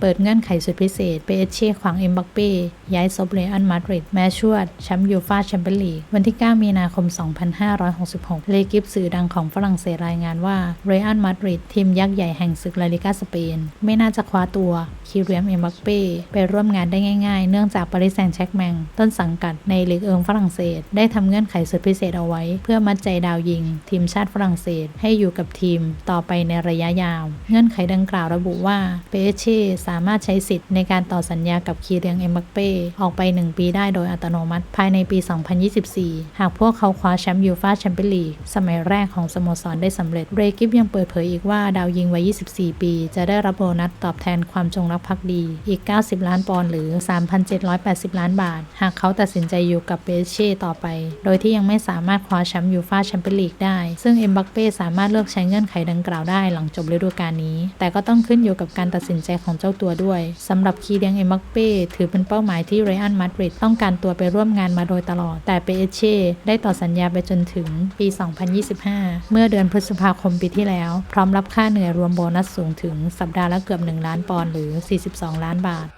เปิดเงื่อนไขสุดพิเศษเปเช่ขวางเอ็มบักเป้ย้ายซบเรอันมาดริดแม้ชวดแชมป์ยูฟาแชมเปี้ยนลีกวันที่ 9 มีนาคม 2566 เลกิฟสื่อดังของฝรั่งเศสรายงานว่าเรอันมาดริดทีมยักษ์ใหญ่แห่งศึกลาลิกาสเปน ไม่น่าจะคว้าตัวคิเรียมเอ็มบักเป้ไปร่วมงานได้ง่ายๆ เนื่องจากปาริสแซงต์แชร์กแมงต้นสังกัดในลีกเอิงฝรั่งเศส ได้ทำเงื่อนไขสุดพิเศษเอาไว้ เพื่อมัดใจดาวยิง ทีมชาติฝรั่งเศสให้อยู่กับทีมต่อไปในระยะยาว เงื่อนไขดังกล่าวระบุว่าเปเช่สามารถใช้สิทธิ์ในการต่อสัญญากับคีเรียงเอ็มบักเป้ออกไป 1 ปีได้โดยอัตโนมัติ ภายในปี 2024 หากพวกเขาคว้าแชมป์ยูฟาแชมเปี้ยนลีกสมัยแรกของสโมสรได้สำเร็จ เรกิฟยังเปิดเผยอีกว่าดาวยิงวัย 24 ปี จะได้รับโบนัสตอบแทนความจงรักภักดีอีก 90 ล้านปอนด์หรือ 3,780 ล้านบาท หากเขาตัดสินใจอยู่กับเปเช่ต่อไป โดยที่ยังไม่สามารถคว้าแชมป์ยูฟาแชมเปี้ยนลีกได้ ซึ่งเอ็มบักเป้สามารถเลือกใช้เงื่อนไขดังกล่าวได้หลังจบฤดูกาลนี้ แต่ก็ต้องขึ้นอยู่กับการตัดสินใจของเจ้าตัวด้วยสำหรับคีเดียงเอ็มบักเป้ถือเป็นเป้าหมายที่เรอัลมาดริดต้องการตัวไปร่วมงานมาโดยตลอด แต่เปเช่ได้ต่อสัญญาไปจนถึงปี 2025 เมื่อเดือนพฤษภาคมปีที่แล้ว พร้อมรับค่าเหนื่อยรวมโบนัสสูงถึงสัปดาห์ละเกือบ 1 ล้านปอนด์หรือ 42 ล้านบาท